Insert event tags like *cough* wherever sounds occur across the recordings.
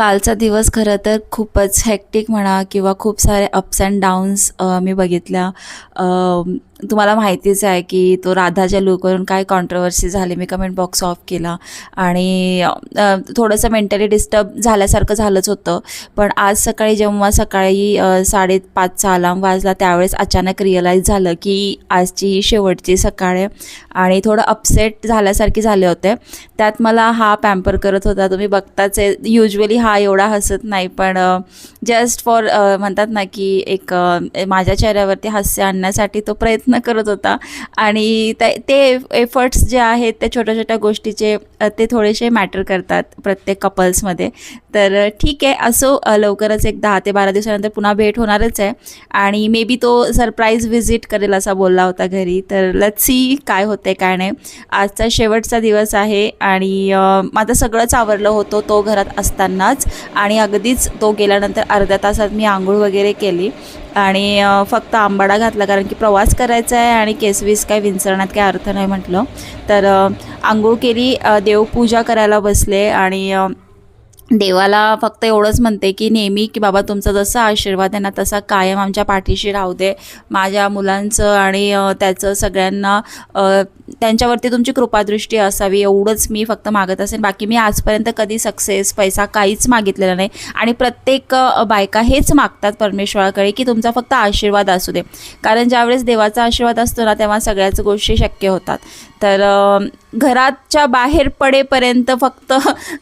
कालचा दिवस खरं तर खूपच हेक्टिक म्हणा किंवा खूप सारे अप्स अँड डाऊन्स मी बघितल्या. तुम्हाला माहितीच आहे की तो राधाच्या लुकवरून काय कॉन्ट्रवर्सी झाली मी कमेंट बॉक्स ऑफ केला. आणि थोडंसं मेंटली डिस्टर्ब झाल्यासारखं झालंच होतं. पण आज सकाळी जेव्हा सकाळी साडेपाचचा अलार्म वाजला त्यावेळेस अचानक रिअलाईज झालं की आजची शेवटची सकाळ आहे. आणि थोडं अपसेट झाल्यासारखे झाले होते. त्यात मला हा पॅम्पर करत होता. तुम्ही बघताच आहे युजली हा एवढा हसत नाही. पण जस्ट फॉर म्हणतात ना की एक माझ्या चेहऱ्यावरती हास्य आणण्यासाठी तो प्रयत्न करत होता. आणि ते ते एफर्ट्स जे आहेत त्या छोट्या छोट्या गोष्टीचे ते थोडेसे मॅटर करतात प्रत्येक कपल्समध्ये तर ठीक आहे असो लवकरच एक दहा ते बारा दिवसानंतर पुन्हा भेट होणारच आहे. आणि मे बी तो सरप्राईज व्हिजिट करेल असा बोलला होता घरी. तर लेट्स सी काय होते काय नाही. आजचा शेवटचा दिवस आहे आणि माझं सगळंच आवरलं होतं तो घरात असतानाच. आणि अगदीच तो गेल्यानंतर अर्ध्या तासात मी आंघोळ वगैरे केली. आणि फक्त आंबाडा घातला कारण की प्रवास करायचा आहे आणि केसवीस काय विंचरण्यात काय अर्थ नाही म्हटलं. तर आंघोळ केली देवपूजा करायला बसले आणि देवाला फक्त एवढंच म्हणते की नेहमी की बाबा तुमचा जसा आशीर्वाद आहे ना तसा कायम आमच्या पाठीशी राहू दे. माझ्या मुलांचं आणि त्याचं सगळ्यांना त्यांच्यावरती तुमची कृपादृष्टी असावी एवढंच मी फक्त मागत असेल बाकी मी आजपर्यंत कधी सक्सेस पैसा काहीच मागितलेला नाही. आणि प्रत्येक बायका हेच मागतात परमेश्वराकडे की तुमचा फक्त आशीर्वाद असू दे. कारण ज्यावेळेस देवाचा आशीर्वाद असतो ना तेव्हा सगळ्याच गोष्टी शक्य होतात. तर घराच्या बाहेर पडेपर्यंत फक्त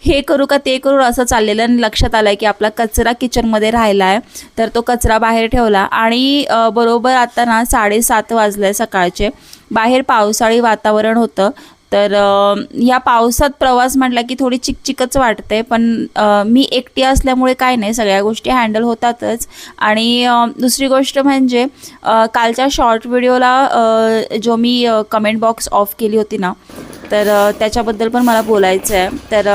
हे करू का ते करू असं चाललेलं आणि लक्षात आलं आहे की आपला कचरा किचनमध्ये राहिला आहे तर तो कचरा बाहेर ठेवला आणि बरोबर आता ना साडेसात वाजले सकाळचे. बाहेर पावसाळी वातावरण होतं. तर या ह्या पावसात प्रवास म्हटला की थोडी चिकचिकच वाटते पण मी एकटी असल्यामुळे काय नाही सगळ्या गोष्टी हँडल होतातच. आणि दुसरी गोष्ट म्हणजे कालच्या शॉर्ट व्हिडिओला जो मी कमेंट बॉक्स ऑफ केली होती ना तर त्याच्याबद्दल पण मला बोलायचं आहे तर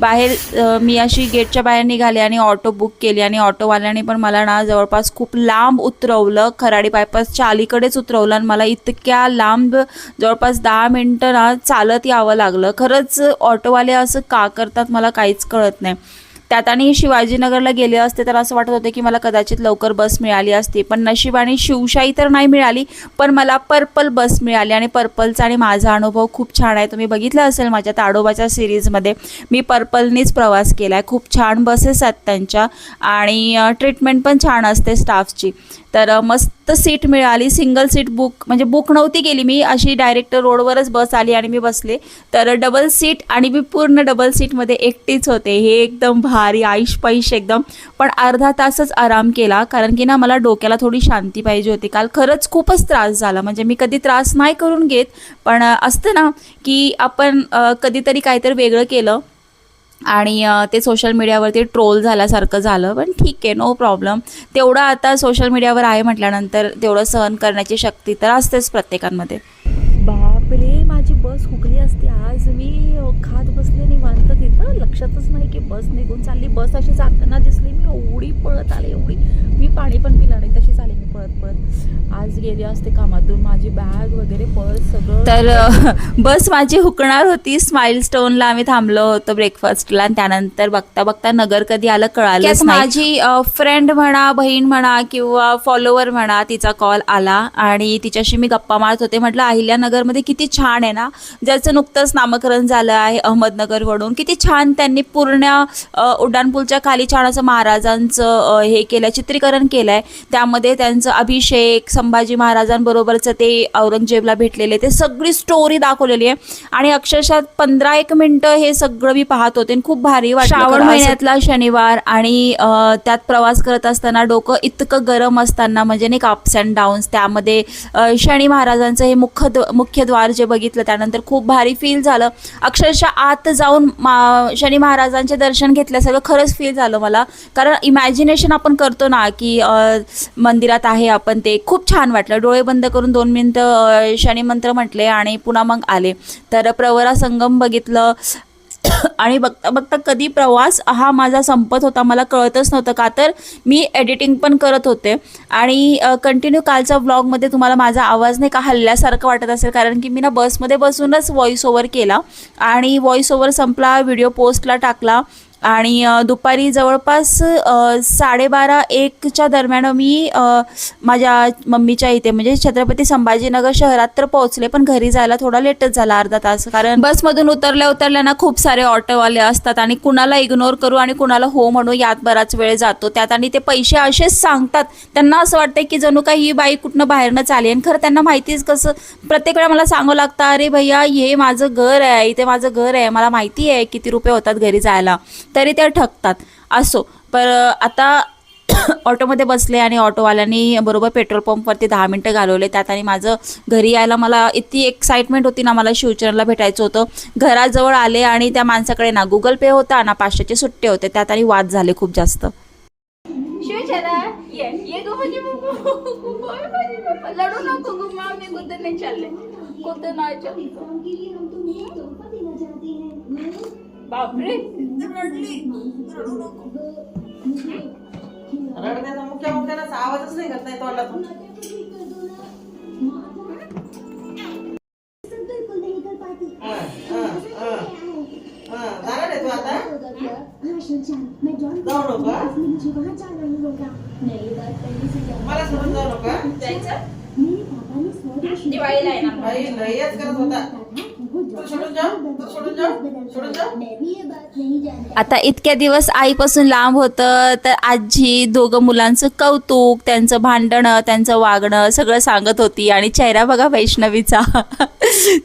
बाहेर मी अशी गेटच्या बाहेर निघाली आणि ऑटो बुक केली आणि ऑटोवाल्याने पण मला ना जवळपास खूप लांब उतरवलं. खराडी बायपासच्या अलीकडेच उतरवलं आणि मला इतक्या लांब जवळपास दहा मिनटं ना चालत यावं लागलं. खरंच ऑटोवाले असं का करतात मला काहीच कळत नाही. त्यात आणि शिवाजीनगरला गेले असते तर असं वाटत होतं की मला कदाचित लवकर बस मिळाली असती. पण नशिबाने शिवशाही तर नाही मिळाली पण मला पर्पल बस मिळाली आणि पर्पलचा आणि माझा अनुभव खूप छान आहे. तुम्ही बघितलं असेल माझ्या ताडोबाच्या सिरीजमध्ये मी पर्पलनीच प्रवास केला आहे खूप छान बसेस आहेत त्यांच्या आणि ट्रीटमेंट पण छान असते स्टाफची. तर मस्त सीट मिळाली सिंगल सीट बुक म्हणजे बुक नव्हती केली मी अशी डायरेक्ट रोडवरच बस आली आणि मी बसले. तर डबल सीट आणि मी पूर्ण डबल सीटमध्ये एकटीच होते. हे एकदम भा भारी आईश पैश एकदम. पण अर्धा तासच आराम केला कारण की ना मला डोक्याला थोडी शांती पाहिजे होती. काल खरंच खूपच त्रास झाला. म्हणजे मी कधी त्रास नाही करून घेत पण असतं ना की आपण कधीतरी काहीतरी वेगळं केलं आणि ते सोशल मीडियावरती ट्रोल झाल्यासारखं झालं. पण ठीक आहे नो प्रॉब्लेम तेवढं आता सोशल मीडियावर आहे म्हटल्यानंतर तेवढं सहन करण्याची शक्ती तर असतेच प्रत्येकांमध्ये. बापरे माझी बस हुकली असते. आज मी खात बसले लक्षातच नाही की बस निघून चालली. बस अशी जाताना दिसली. मी एवढी पळत आले एवढी. मी पाणी पण पिलं नाही. तशीच आले मी पळत पळत. आज गेली असते कामातून. माझी बॅग वगैरे पर्स सगळं. तर बस माझी हुकणार होती. स्माईल स्टोनला आम्ही थांबलो होतो ब्रेकफास्टला आणि त्यानंतर बघता बघता नगर कधी आलं कळालं माझी फ्रेंड म्हणा बहीण म्हणा किंवा फॉलोवर म्हणा तिचा कॉल आला. आणि तिच्याशी मी गप्पा मारत होते. म्हटलं अहिल्यानगरमध्ये किती छान आहे ना. ज्याचं नुकतंच नामकरण झालं आहे अहमदनगरवरून किती छान त्यांनी पूर्ण उड्डाणपूलच्या खाली छान असं महाराजांचं हे केलं चित्रीकरण केलं आहे त्यामध्ये त्यांचं अभिषेक संभाजी महाराजांबरोबरचं ते औरंगजेबला भेटलेले ते सगळी स्टोरी दाखवलेली आहे. आणि अक्षरशः पंधरा एक मिनटं हे सगळं मी पाहत होते खूप भारी वाटलं श्रावण महिन्यातला शनिवार आणि त्यात प्रवास करत असताना डोकं इतकं गरम असताना म्हणजे नाही का अप्स अँड डाऊन्स त्यामध्ये शनी महाराजांचं हे मुख्य मुख्य द्वार जे बघितलं त्यानंतर खूप भारी फील झालं. अक्षरशः आत जाऊन मा शनी महाराजांचे दर्शन घेतल्यासारखं खरंच फील झालं मला. कारण इमॅजिनेशन आपण करतो ना की मंदिरात आहे आपण ते. खूप छान वाटलं. डोळे बंद करून दोन मिनटं शनी मंत्र म्हटले आणि पुन्हा मग आले. तर प्रवरा संगम बघितलं. *coughs* आणि बघता बघता कधी प्रवास हा माझा संपत होता मला कळतच नव्हतं का? तर मी एडिटिंग पण करत होते. आणि कंटिन्यू कालच्या व्लॉगमध्ये तुम्हाला माझा आवाज नाही का हल्ल्यासारखं वाटत असेल कारण की मी ना बसमध्ये बसूनच व्हॉइस ओव्हर केला. आणि व्हॉइस ओव्हर संपला व्हिडिओ पोस्टला टाकला. आणि दुपारी जवळपास साडेबारा एकच्या दरम्यान मी माझ्या मम्मीच्या इथे म्हणजे छत्रपती संभाजीनगर शहरात तर पोहोचले पण घरी जायला थोडा लेटच झाला अर्धा तास. कारण बसमधून उतरल्या उतरल्या ना खूप सारे ऑटोवाले असतात आणि कुणाला इग्नोर करू आणि कुणाला हो म्हणू यात बराच वेळ जातो. त्यात आणि ते पैसे असेच सांगतात. त्यांना असं वाटतं की जणू काही ही बाई कुठनं बाहेरनं आली आणि खरं त्यांना माहितीच कसं प्रत्येक वेळा मला सांगावं लागतं अरे भैया हे माझं घर आहे इथे माझं घर आहे मला माहिती आहे किती रुपये होतात घरी जायला. तरी ते ठकतात असो पर आता *coughs* ऑटोमध्ये बसले आणि ऑटोवाल्यांनी बरोबर पेट्रोल पंपवरती दहा मिनटं घालवले त्यात आणि माझं घरी यायला मला इतकी एक्साइटमेंट होती ना मला शिवचरणला भेटायचं होतं. घराजवळ आले आणि त्या माणसाकडे ना गुगल पे होता ना पाचशेचे सुट्टे होते त्यात आणि वाद झाले खूप जास्त. शिवचरा नाही नाही बापरे. रडण्याचा मुख्य मुख्याला आवाजच नाही करता येतो तोंडातून. हा, हा, हा. हा, जाऊ नका मला सोडून जाऊ नका दिवाळीला आहे ना बाई लयच करत होता तू सोडून जा तू सोडून जा सोडून जा आता इतक्या दिवस आईपासून लांब होतं तर आजी दोघं मुलांचं कौतुक त्यांचं भांडणं त्यांचं वागणं सगळं सांगत होती आणि चेहरा बघा वैष्णवीचा.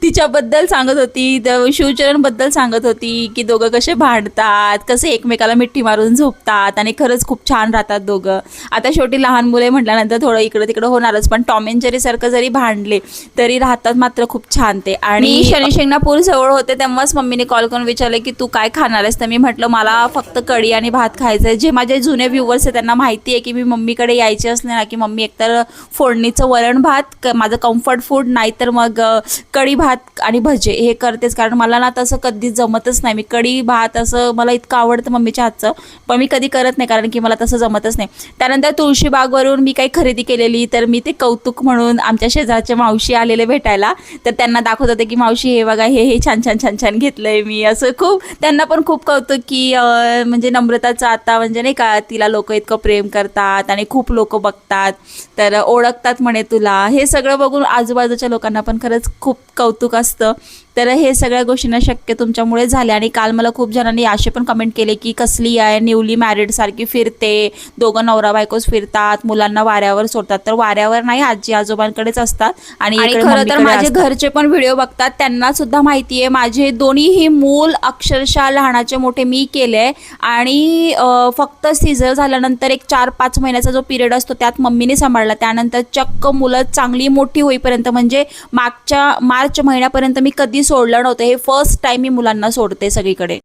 तिच्याबद्दल सांगत होती द- शिवचरणबद्दल सांगत होती की दोघं कसे भांडतात कसे एकमेकाला मिठी मारून झोपतात आणि खरंच खूप छान राहतात दोघं. आता शेवटी लहान मुले म्हटल्यानंतर थोडं इकडं तिकडं होणारच पण टॉम अँड जेरी सारखं जरी भांडले तरी राहतात मात्र खूप छान ते. आणि शनिशिंगणापूर जवळ होते तेव्हाच मम्मीने कॉल करून विचारले की तू काय खाणार आहेस? तर मी म्हटलं मला फक्त कढी आणि भात खायचं आहे जे माझे जुने व्ह्युवर्स आहेत त्यांना माहिती आहे की मी मम्मीकडे यायचे असले ना की मम्मी एकतर फोडणीचं वरण भात माझं कम्फर्ट फूड नाही तर मग कढी भात आणि भजे हे करतेच. कारण मला ना तसं कधीच जमतच नाही. मी कढी भात असं मला इतकं आवडतं मम्मीच्या हातचं. पण मी कधी करत नाही कारण की मला तसं जमतच नाही. त्यानंतर तुळशीबागवरून मी काही खरेदी केलेली. तर मी ते कौतुक म्हणून आमच्या शेजारच्या मावशी आलेले भेटायला. तर त्यांना दाखवत होते की मावशी हे बघा हे हे छान छान छान छान घेतलं आहे मी. असं खूप त्यांना पण खूप कौतुक की म्हणजे नम्रताचं आता म्हणजे नाही का तिला लोक इतकं प्रेम करतात आणि खूप लोक बघतात. तर ओळखतात म्हणे तुला. हे सगळं बघून आजूबाजूच्या लोकांना पण खरंच खूप कौतुक असतं. तर हे सगळ्या गोष्टींना शक्य तुमच्यामुळे झाले. आणि काल मला खूप जणांनी असे पण कमेंट केले की कसली आहे न्यूली मॅरिड सारखी फिरते दोघं नवरा बायकोच फिरतात मुलांना वाऱ्यावर सोडतात. तर वाऱ्यावर नाही आजी आजोबांकडेच असतात आणि खरं तर माझे. घरचे पण व्हिडिओ बघतात त्यांना सुद्धा माहिती आहे माझे दोन्हीही मूल अक्षरशः लहानाचे मोठे मी केले आणि फक्त सिझर झाल्यानंतर एक चार पाच महिन्याचा जो पिरियड असतो त्यात मम्मीने सांभाळला. त्यानंतर चक्क मुलं चांगली मोठी होईपर्यंत म्हणजे मागच्या मार्च महिन्यापर्यंत मी कधी सोडलं नव्हतं. हे फर्स्ट टाइम मी मुलांना सोडते सगळीकडे.